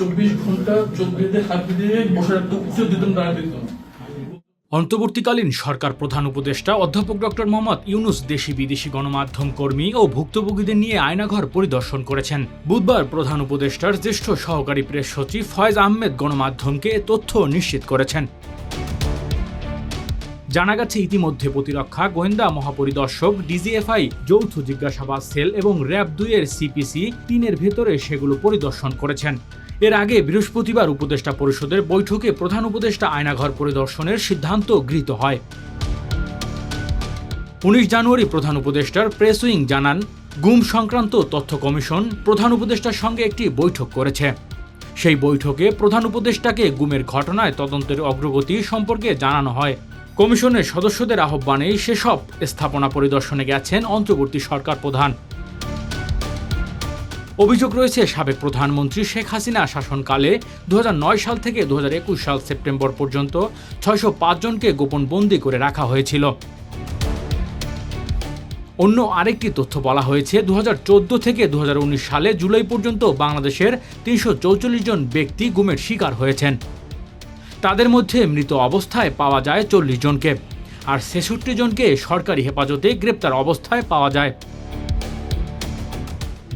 চব্বিশ ঘণ্টা বসে অন্তর্বর্তীকালীন সরকার প্রধান উপদেষ্টা অধ্যাপক ডক্টর মোহাম্মদ ইউনুস দেশি বিদেশি গণমাধ্যম কর্মী ও ভুক্তভোগীদের নিয়ে আয়নাঘর পরিদর্শন করেছেন। বুধবার প্রধান উপদেষ্টার জ্যেষ্ঠ সহকারী প্রেস সচিব ফয়েজ আহমেদ গণমাধ্যমকে তথ্য নিশ্চিত করেছেন। জানা গেছে, ইতিমধ্যে প্রতিরক্ষা, গোয়েন্দা মহাপরিদর্শক, ডিজিএফআই, যৌথ জিজ্ঞাসাবাদ সেল এবং র্যাব দুইয়ের সিপিসি তিনের ভেতরে সেগুলো পরিদর্শন করেছেন। এর আগে বৃহস্পতিবার উপদেষ্টা পরিষদের বৈঠকে প্রধান উপদেষ্টা আয়নাঘর পরিদর্শনের সিদ্ধান্ত গৃহীত হয়। উনিশ জানুয়ারি প্রধান উপদেষ্টার প্রেস উইং জানান, গুম সংক্রান্ত তথ্য কমিশন প্রধান উপদেষ্টার সঙ্গে একটি বৈঠক করেছে। সেই বৈঠকে প্রধান উপদেষ্টাকে গুমের ঘটনায় তদন্তের অগ্রগতি সম্পর্কে জানানো হয়। কমিশনের সদস্যদের আহ্বানে সেসব স্থাপনা পরিদর্শনে গেছেন অন্তর্বর্তী সরকার প্রধান। অভিযোগ রয়েছে, সাবেক প্রধানমন্ত্রী শেখ হাসিনা শাসনকালে দু হাজার নয় সাল থেকে দু হাজার একুশ সাল সেপ্টেম্বর পর্যন্ত ছয়শো পাঁচ জনকে গোপন বন্দি করে রাখা হয়েছিল। অন্য আরেকটি তথ্য বলা হয়েছে দু হাজার চৌদ্দ থেকে দু হাজার উনিশ সালে জুলাই পর্যন্ত বাংলাদেশের তিনশো জন ব্যক্তি গুমের শিকার হয়েছেন। তাদের মধ্যে মৃত অবস্থায় পাওয়া যায় চল্লিশ জনকে, আর ছেষট্টি জনকে সরকারি হেফাজতে গ্রেপ্তার অবস্থায় পাওয়া যায়।